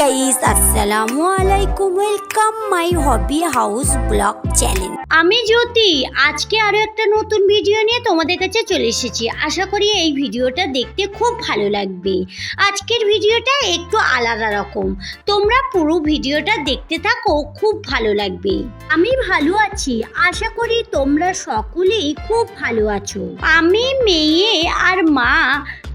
Guys আসসালামু আলাইকুম welcome my hobby house vlog channel আমি জ্যোতি, আজকে আরও একটা নতুন ভিডিও নিয়ে তোমাদের কাছে চলে এসেছি। আশা করি এই ভিডিওটা দেখতে খুব ভালো লাগবে। আজকের ভিডিওটা একটু আলাদা রকম। তোমরা পুরো ভিডিওটা দেখতে থাকো, খুব ভালো লাগবে। আমি ভালো আছি। আশা করি তোমরা সকলেই খুব ভালো আছো। আমি, মেয়ে আর মা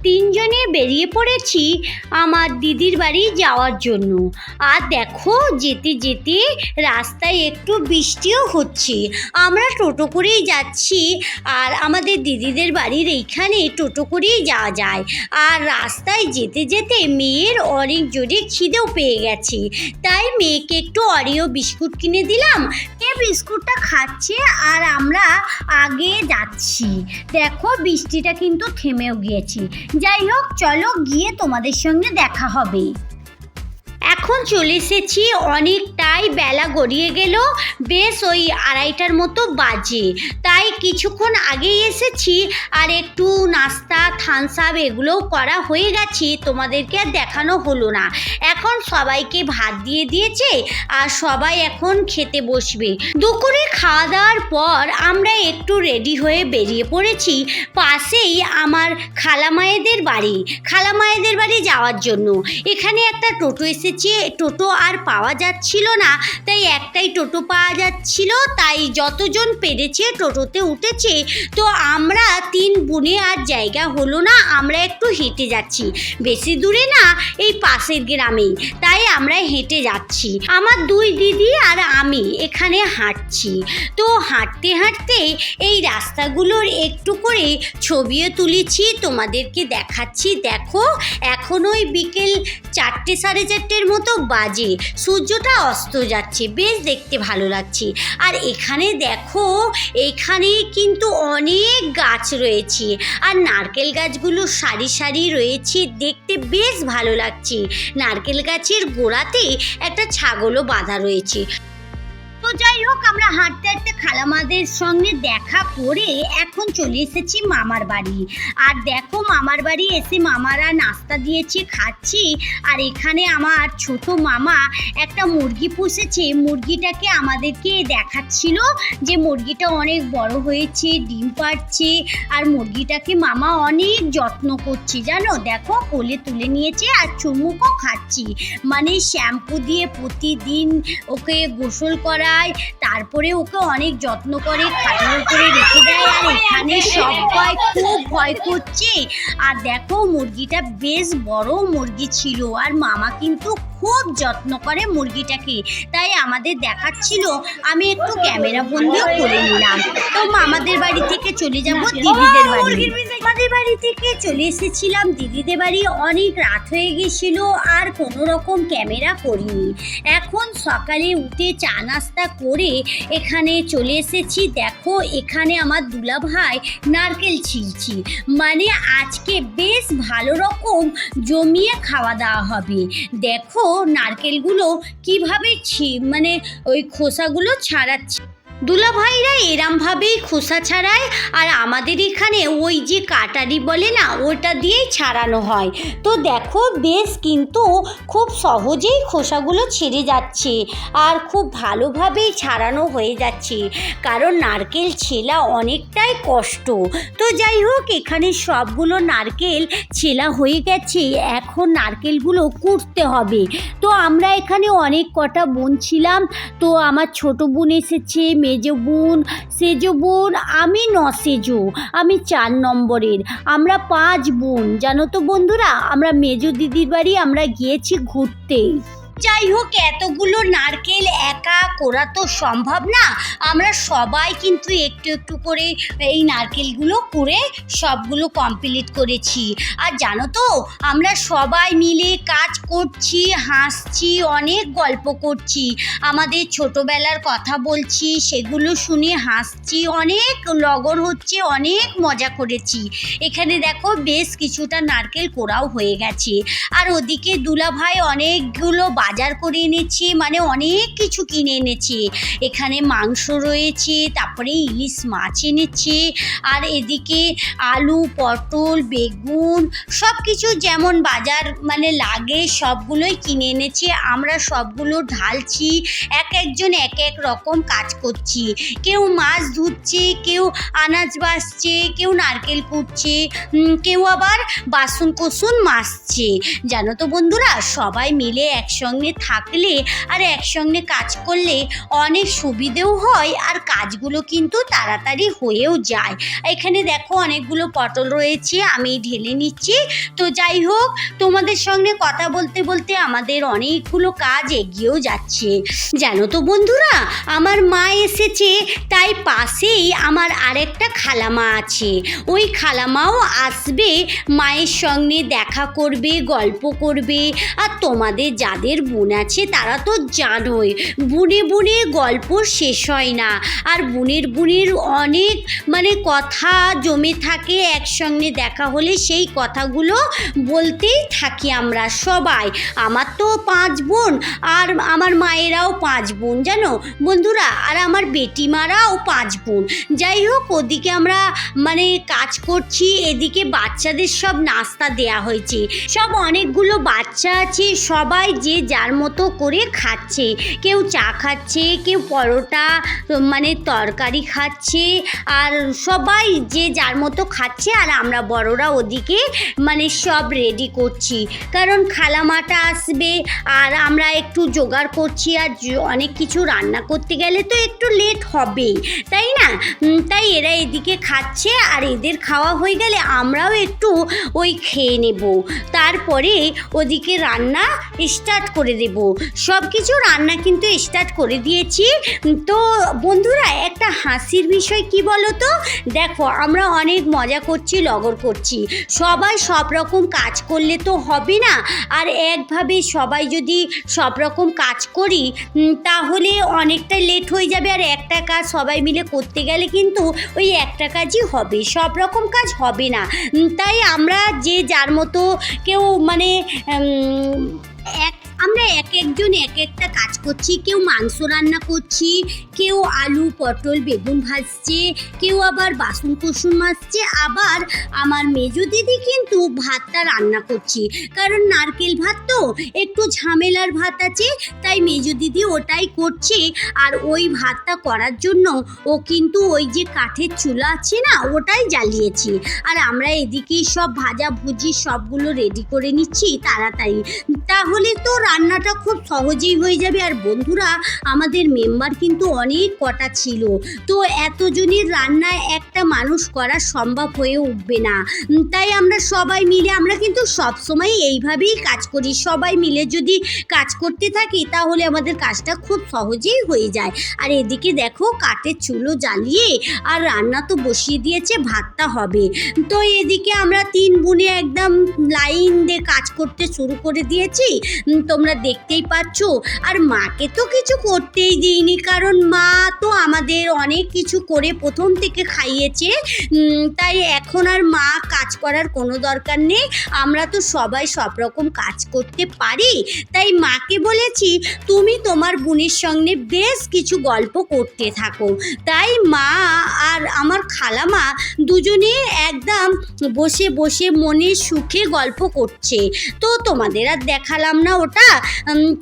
তিনজনে বেরিয়ে পড়েছি আমার দিদির বাড়ি যাওয়ার জন্য। আর দেখো, যেতে যেতে রাস্তায় একটু বৃষ্টিও হচ্ছে। আমরা টোটো করেই যাচ্ছি আর আমাদের দিদিদের বাড়ির এইখানে টোটো করেই যাওয়া যায়। আর রাস্তায় যেতে যেতে মেয়ের অনেক জোরে খিদেও পেয়ে গেছে। তাই মেয়েকে একটু অরিও বিস্কুট কিনে দিলাম। বিস্কুটটা খাচ্ছে আর আমরা আগে যাচ্ছি। দেখো, বৃষ্টিটা কিন্তু থেমেও গিয়েছে। যাই হোক, চলো গিয়ে তোমাদের সঙ্গে দেখা হবে। এখন চলে এসেছি, অনেকটাই বেলা গড়িয়ে গেল, বেশ ওই আড়াইটার মতো বাজে। তাই কিছুক্ষণ আগেই এসেছি, আর একটু নাস্তা থানস আপ এগুলোও করা হয়ে গেছে, তোমাদেরকে আর দেখানো হলো না। এখন সবাইকে ভাত দিয়ে দিয়েছে, আর সবাই এখন খেতে বসবে। দুপুরে খাওয়া দাওয়ার পর আমরা একটু রেডি হয়ে বেরিয়ে পড়েছি, পাশেই আমার খালামায়েদের বাড়ি খালামায়েদের বাড়ি যাওয়ার জন্য। এখানে একটা টোটো এসেছে টোটো আর পাওয়া যাচ্ছিল না, তাই একটাই টোটো পাওয়া যাচ্ছিল, তাই যতজন পেরেছে টোটোতে উঠেছে, তো আমরা তিন বোনে আর জায়গা হলো না, আমরা একটু হেঁটে যাচ্ছি। বেশি দূরে না, এই পাশের গ্রামেই, তাই আমরা হেঁটে যাচ্ছি। আমার দুই দিদি আর আমি এখানে হাঁটছি। তো হাঁটতে হাঁটতে এই রাস্তাগুলোর একটু করে ছবিও তুলেছি, তোমাদেরকে দেখাচ্ছি। দেখো, এখন ওই বিকেল চারটে সাড়ে চারটের মতো বাজে। সূর্যটা অস্ত যাচ্ছে, বেশ দেখতে ভালো লাগছে। আর এখানে দেখো, এখানে কিন্তু অনেক গাছ রয়েছে। আর নারকেল গাছগুলো সারি সারি রয়েছে, দেখতে বেশ ভালো লাগছে। নারকেল গাছের গোড়াতে একটা ছাগলও বাঁধা রয়েছে। তো যাই হোক, আমরা হাঁটতে হাঁটতে খালামাদের সঙ্গে দেখা করে এখন চলে এসেছি মামার বাড়ি। আর দেখো, মামার বাড়ি এসে মামারা নাস্তা দিয়েছে, খাচ্ছি। আর এখানে আমার ছোট মামা একটা মুরগি পুষেছে। মুরগিটাকে আমাদেরকে দেখাচ্ছিল যে মুরগিটা অনেক বড় হয়েছে, ডিম পাড়ছে। আর মুরগিটাকে মামা অনেক যত্ন করছে, জানো? দেখো, কোলে তুলে নিয়েছে আর চুমুকও খাচ্ছি। মানে শ্যাম্পু দিয়ে প্রতিদিন ওকে গোসল করায় তারপরে ওকে অনেক যত্ন করে খাটের উপরে রেখে দেয় আর এখানে সবাই খুব ভয় করছে। আর দেখো, মুরগিটা বেশ বড় মুরগি ছিল, আর মামা কিন্তু খুব যত্ন করে মুরগিটাকে। তাই আমাদের দেখাচ্ছিল, আমি একটু ক্যামেরা বন্দিও করে নিলাম। তো মামাদের বাড়ি থেকে চলে যাব দিদিদের বাড়ি। আমাদের বাড়ি থেকে চলে এসেছিলাম দিদিদের বাড়ি। অনেক রাত হয়ে গেছিল, আর কোনো রকম ক্যামেরা করিনি। এখন সকালে উঠে চা নাস্তা করে এখানে চলে এসেছি। দেখো, এখানে আমার দুলা ভাই নারকেল ছিলছি। মানে আজকে বেশ ভালো রকম জমিয়ে খাওয়া দাওয়া হবে। দেখো নারকেলগুলো কীভাবে ছি মানে ওই খোসাগুলো ছাড়াচ্ছে? দুলাভাইরা এরমভাবেই খোসা ছাড়ায়, আর আমাদের এখানে ওই যে কাটারি বলে না, ওটা দিয়েই ছাড়ানো হয়। তো দেখো, বেশ কিন্তু খুব সহজেই খোসাগুলো ছেড়ে যাচ্ছে, আর খুব ভালোভাবেই ছাড়ানো হয়ে যাচ্ছে, কারণ নারকেল ছেলা অনেকটাই কষ্ট। তো যাই হোক, এখানে সবগুলো নারকেল ছেলা হয়ে গেছে, এখন নারকেলগুলো কুটতে হবে। তো আমরা এখানে অনেক কটা বোন ছিলাম, তো আমার ছোট বোন এসেছে মেজো বোন, সেজো বোন, আমি ন সেজো, আমি চার নম্বরের। আমরা পাঁচ বোন, জানো তো বন্ধুরা? আমরা মেজো দিদির বাড়ি আমরা গিয়েছি ঘুরতে। যাই হোক, এতগুলো নারকেল একা করা তো সম্ভব না। আমরা সবাই কিন্তু একটু একটু করে এই নারকেলগুলো করে সবগুলো কমপ্লিট করেছি। আর জানো তো, আমরা সবাই মিলে কাজ করছি, হাসছি, অনেক গল্প করছি। আমাদের ছোটবেলার কথা বলছি, সেগুলো শুনে হাসছি, অনেক লগর হচ্ছে, অনেক মজা করেছি। এখানে দেখো, বেশ কিছুটা নারকেল কোড়াও হয়ে গেছে। আর ওদিকে দুলাভাই অনেকগুলো বাজার করে এনেছি মানে অনেক কিছু কিনে এনেছি। এখানে মাংস রয়েছে, তারপরে ইলিশ মাছ এনেছে, আর এদিকে আলু, পটল, বেগুন সব কিছু যেমন বাজার মানে লাগে, সবগুলোই কিনে এনেছি। আমরা সবগুলো ঢালছি, এক একজন এক এক রকম কাজ করছি। কেউ মাছ ধুচ্ছে, কেউ আনাজ বাসছে কেউ নারকেল কুটছে কেউ আবার বাসন কোসন মাজছে। জানো তো বন্ধুরা, সবাই মিলে একসঙ্গে থাকলে আর একসঙ্গে কাজ করলে অনেক সুবিধেও হয় আর কাজগুলো কিন্তু তাড়াতাড়ি হয়েও যায়। এখানে দেখো অনেকগুলো পটল রয়েছে, আমি ঢেলে নিচ্ছি। তো যাই হোক, তোমাদের সঙ্গে কথা বলতে বলতে আমাদের অনেকগুলো কাজ এগিয়েও যাচ্ছে। জানো তো বন্ধুরা, আমার মা এসেছে, তাই পাশেই আমার আরেকটা খালামা আছে। ওই খালামাও আসবে, মায়ের সঙ্গে দেখা করবে, গল্প করবে, আর তোমাদের যাদের বোন আছে তারা তো জানোই। বুনে বুনে গল্প শেষ হয় না। আর বুনের বুনের অনেক মানে কথা জমে থাকে, একসঙ্গে দেখা হলে সেই কথাগুলো বলতেই থাকি আমরা সবাই। আমার তো পাঁচ বোন আর আমার মায়েরাও পাঁচ বোন, জানো? বন্ধুরা, আর আমার বেটিমারাও পাঁচ বোন। যাই হোক, ওদিকে আমরা মানে কাজ করছি, এদিকে বাচ্চাদের সব নাস্তা দেয়া হয়েছে। সব অনেকগুলো বাচ্চা আছে, সবাই যে যার মতো করে খাচ্ছে। কেউ চা খাচ্ছে, কেউ পরোটা মানে তরকারি খাচ্ছে, আর সবাই যে যার মতো খাচ্ছে, আর আমরা বড়রা ওদিকে মানে সব রেডি করছি। কারণ খালামাটা আসবে, আর আমরা একটু জোগাড় করছি, আর অনেক কিছু রান্না করতে গেলে তো একটু লেট হবেই, তাই না? তাই এরা এদিকে খাচ্ছে, আর এদের খাওয়া হয়ে গেলে আমরাও একটু ওই খেয়ে নেব। তারপরে ওদিকে রান্না স্টার্ট করে দেব। সব কিছু রান্না কিন্তু স্টার্ট করে দিয়েছি। তো বন্ধুরা, একটা হাসির বিষয় কি বলো তো দেখো, আমরা অনেক মজা করছি, লগর করছি। সবাই সব রকম কাজ করলে তো হবে না। আর একভাবে সবাই যদি সব রকম কাজ করি তাহলে অনেকটা লেট হয়ে যাবে। আর একটা কাজ সবাই মিলে করতে গেলে কিন্তু ওই একটা কাজই হবে। সব রকম কাজ হবে না। তাই আমরা যে যার মতো কেউ মানে এক আমরা এক একজন এক একটা কাজ করছি, কেউ মাংস রান্না করছি, কেউ আলু, পটল, বেগুন ভাজছে, কেউ আবার বাসন কুসুন মাজছে, আবার আমার মেজো দিদি কিন্তু ভাতটা রান্না করছি। কারণ নারকেল ভাত তো একটু ঝামেলার ভাত আছে, তাই মেজো দিদি ওটাই করছে। আর ওই ভাতটা করার জন্য ও কিন্তু ওই যে কাঠের চুলা আছে না, ওটাই জ্বালিয়েছে। আর আমরা এদিকে সব ভাজা ভুজি সবগুলো রেডি করে নিচ্ছি তাড়াতাড়ি। তাহলে তো রান্নাটা খুব সহজেই হয়ে যাবে। আর বন্ধুরা আমাদের মেম্বার কিন্তু অনেক কটা ছিল। তো এতজনের রান্না একটা মানুষ করা সম্ভব হয়ে উঠবে না। তাই আমরা সবাই মিলে আমরা কিন্তু সবসময় এইভাবেই কাজ করি। সবাই মিলে যদি কাজ করতে থাকি তাহলে আমাদের কাজটা খুব সহজেই হয়ে যায়। আর এদিকে দেখো কাঠের চুলো জ্বালিয়ে আর রান্না তো বসিয়ে দিয়েছে ভাতটা হবে। তো এদিকে আমরা তিন বোনে একদম লাইন দিয়ে কাজ করতে শুরু করে দিয়েছি। উম, তোমরা দেখতেই পাচ্ছ। আর মাকে তো কিছু করতেই দিইনি, কারণ মা তো আমাদের অনেক কিছু করে প্রথম থেকে খাইয়েছে। তাই এখন আর মা কাজ করার কোনো দরকার নেই। আমরা তো সবাই সব রকম কাজ করতে পারি। তাই মাকে বলেছি, তুমি তোমার বোনের সঙ্গে বেশ কিছু গল্প করতে থাকো। তাই মা আর আমার খালামা দুজনে একদম বসে বসে মনে সুখে গল্প করছে। তো তোমাদের আর দেখালাম না ওটা।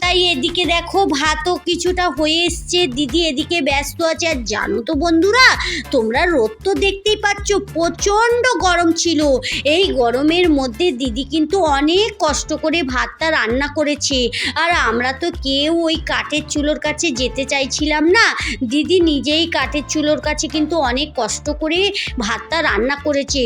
তাই এদিকে দেখো ভাতও কিছুটা হয়ে এসছে। দিদি এদিকে ব্যস্ত আছে। আর জানো তো বন্ধুরা, তোমরা রোদ তো দেখতেই পাচ্ছ, প্রচণ্ড গরম ছিল। এই গরমের মধ্যে দিদি কিন্তু অনেক কষ্ট করে ভাতটা রান্না করেছে। আর আমরা তো কেউ ওই কাঠের চুলোর কাছে যেতে চাইছিলাম না। দিদি নিজেই কাঠের চুলোর কাছে কিন্তু অনেক কষ্ট করে ভাতটা রান্না করেছে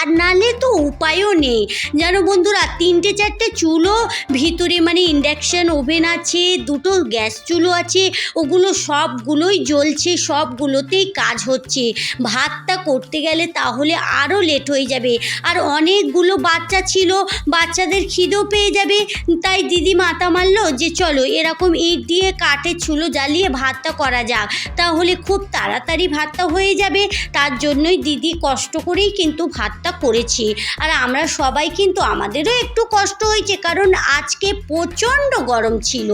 আর নালে তো উপায়ও নেই। জানো বন্ধুরা, তিনটে চারটে চুলো, ভিতরে মানে ইন্ডাকশান ওভেন আছে, দুটো গ্যাস চুলো আছে, ওগুলো সবগুলোই জ্বলছে, সবগুলোতেই কাজ হচ্ছে। ভাতটা করতে গেলে তাহলে আরও লেট হয়ে যাবে। আর অনেকগুলো বাচ্চা ছিল, বাচ্চাদের খিদেও পেয়ে যাবে। তাই দিদি মাথা মারলো যে চলো এরকম ইট দিয়ে কাঠের চুলো জ্বালিয়ে ভাতটা করা যাক। তাহলে খুব তাড়াতাড়ি ভাতটা হয়ে যাবে। তার জন্যই দিদি কষ্ট করেই কিন্তু ভাতটা ভাতটা করেছে। আর আমরা সবাই কিন্তু আমাদেরও একটু কষ্ট হয়েছে, কারণ আজকে প্রচণ্ড গরম ছিল।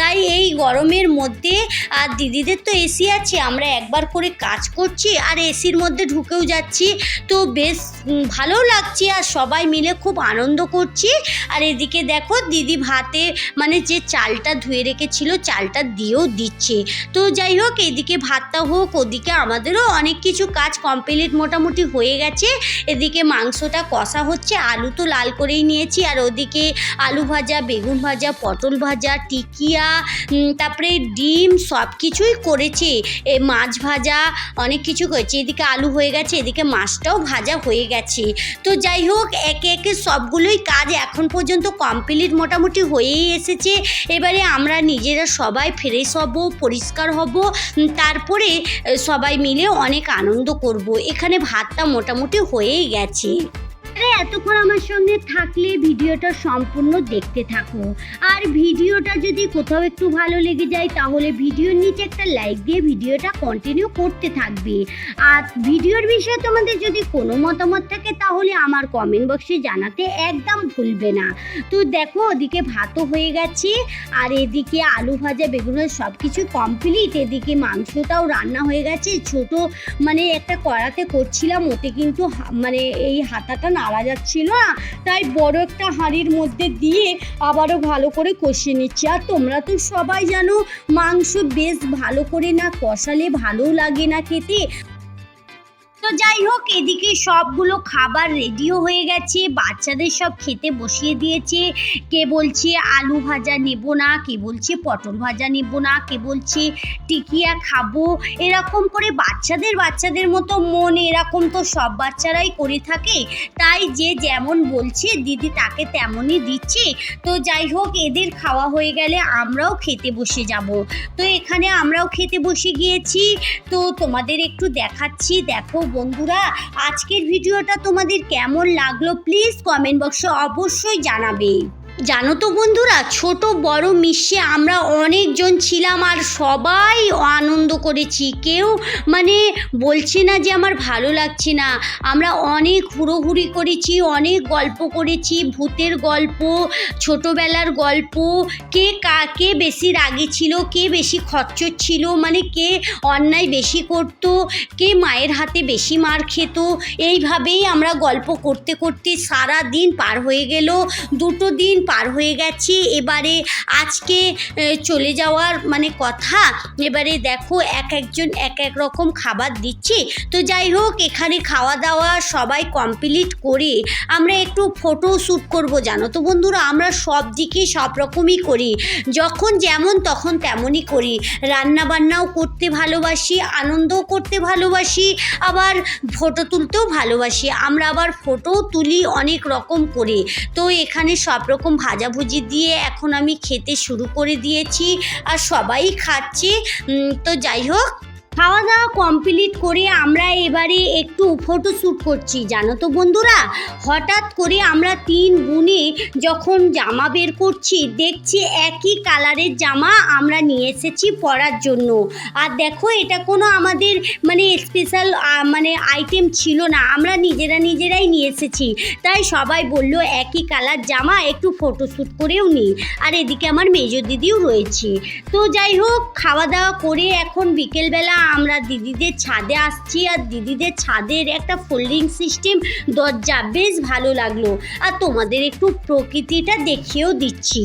তাই এই গরমের মধ্যে, আর দিদিদের তো এসি আছে, আমরা একবার করে কাজ করছি, আর এসির মধ্যে ঢুকেও যাচ্ছি। তো বেশ ভালোও লাগছে, আর সবাই মিলে খুব আনন্দ করছি। আর এদিকে দেখো, দিদি ভাতে মানে যে চালটা ধুয়ে রেখেছিল, চালটা দিয়েও দিচ্ছে। তো যাই হোক, এদিকে ভাতটা হোক, ওদিকে আমাদেরও অনেক কিছু কাজ কমপ্লিট মোটামুটি হয়ে গেছে। এদিকে মাংসটা কষা হচ্ছে, আলু তো লাল করেই নিয়েছি, আর ওদিকে আলু ভাজা, বেগুন ভাজা, পটল ভাজা, টিকিয়া তারপরে ডিম সব কিছুই করেছে। এ মাছ ভাজা অনেক কিছু করেছে, এদিকে আলু হয়ে গেছে, এদিকে মাছটাও ভাজা হয়ে গেছে। তো যাই হোক, একে একে সবগুলোই কাজ এখন পর্যন্ত কমপ্লিট মোটামুটি হয়েই এসেছে। এবারে আমরা নিজেরা সবাই ফ্রেশ হব, পরিষ্কার হব তারপরে সবাই মিলে অনেক আনন্দ করব। এখানে ভাতটা মোটামুটি হয়েই গেছে। আছি। আরে এতক্ষণ আমার সঙ্গে থাকলে ভিডিওটা সম্পূর্ণ দেখতে থাকো। আর ভিডিওটা যদি কোথাও একটু ভালো লেগে যায়, তাহলে ভিডিওর নিচে একটা লাইক দিয়ে ভিডিওটা কন্টিনিউ করতে থাকবে। আর ভিডিওর বিষয়ে তোমাদের যদি কোনো মতামত থাকে, তাহলে আমার কমেন্ট বক্সে জানাতে একদম ভুলবে না। তো দেখো, ওদিকে ভাতও হয়ে গেছে, আর এদিকে আলু ভাজা, বেগুন সব কিছু কমপ্লিট এদিকে মাংসটাও রান্না হয়ে গেছে। ছোট মানে একটা কড়াতে করছিলাম, ওতে কিন্তু মানে এই হাতাটা নাড়া যাচ্ছিল না, তাই বড় একটা হাঁড়ির মধ্যে দিয়ে আবারও ভালো করে কষিয়ে নিচ্ছি। আর তোমরা তো সবাই জানো, মাংস বেশ ভালো করে না কষালে ভালো লাগে না খেতে। যাই হোক, এদিকে সবগুলো খাবার রেডিও হয়ে গেছে। বাচ্চাদের সব খেতে বসিয়ে দিয়েছে। কে বলছে আলু ভাজা নেব না, কে বলছে পটল ভাজা নেব না, কে বলছে টিকিয়া খাব। এরকম করে বাচ্চাদের বাচ্চাদের মতো মন এরকম তো সব বাচ্চারাই করে থাকে। তাই যে যেমন বলছে, দিদি তাকে তেমনই দিচ্ছে। তো যাই হোক, এদের খাওয়া হয়ে গেলে আমরাও খেতে বসে যাব। তো এখানে আমরাও খেতে বসে গিয়েছি। তো তোমাদের একটু দেখাচ্ছি। দেখো বন্ধুরা আজকের ভিডিওটা তোমাদের কেমন লাগল? প্লিজ কমেন্ট বক্সে অবশ্যই জানাবে। জানো তো বন্ধুরা, ছোট বড় মিশে আমরা অনেকজন ছিলাম আর সবাই আনন্দ করেছি। কেউ মানে বলছে না যে আমার ভালো লাগছে না। আমরা অনেক হুড়োহুড়ি করেছি, অনেক গল্প করেছি, ভূতের গল্প, ছোটবেলার গল্প, কে কাকে বেশি রাগী ছিল, কে বেশি খচ্চর ছিল মানে কে অন্যায় বেশি করত, কে মায়ের হাতে বেশি মার খেত, এইভাবেই আমরা গল্প করতে করতে সারা দিন পার হয়ে গেল। দুটো দিন পার হয়ে গেছে। এবারে আজকে চলে যাওয়ার মানে কথা, এবারে দেখো এক একজন এক এক রকম খাবার দিচ্ছে। তো যাই হোক, এখানে খাওয়া দাওয়া সবাই কমপ্লিট করে আমরা একটু ফটো শ্যুট করব, জানো তো বন্ধুরা? আমরা সব দিকে সব রকমই করি। যখন যেমন তখন তেমনই করি। রান্না বান্নাও করতে ভালোবাসি, আনন্দও করতে ভালোবাসি, আবার ফটো তুলতেও ভালোবাসি। আমরা আবার ফটোও তুলি অনেক রকম করে। তো এখানে সব রকম ভাজাভুজি দিয়ে এখন আমি খেতে শুরু করে দিয়েছি আর সবাই খাচ্ছে। তো যাই হোক খাওয়া দাওয়া কমপ্লিট করে আমরা এবারে একটু ফটো শ্যুট করছি, জানো তো বন্ধুরা? হঠাৎ করে আমরা তিন বোনে যখন জামা বের করছি, দেখছি একই কালারের জামা আমরা নিয়ে এসেছি পরার জন্য। আর দেখো, এটা কোনো আমাদের মানে স্পেশাল মানে আইটেম ছিল না, আমরা নিজেরা নিজেরাই নিয়ে এসেছি। তাই সবাই বলল, একই কালার জামা, একটু ফটোশ্যুট করেও নিই আর এদিকে আমার মেজ দিদিও রয়েছে। তো যাই হোক খাওয়া দাওয়া করে এখন বিকেলবেলা আমরা দিদিদের ছাদে আসছি আর দিদিদের ছাদের একটা ফোল্ডিং সিস্টেম দরজা, বেশ ভালো লাগল। আর তোমাদের একটু প্রকৃতিটা দেখিয়েও দিচ্ছি।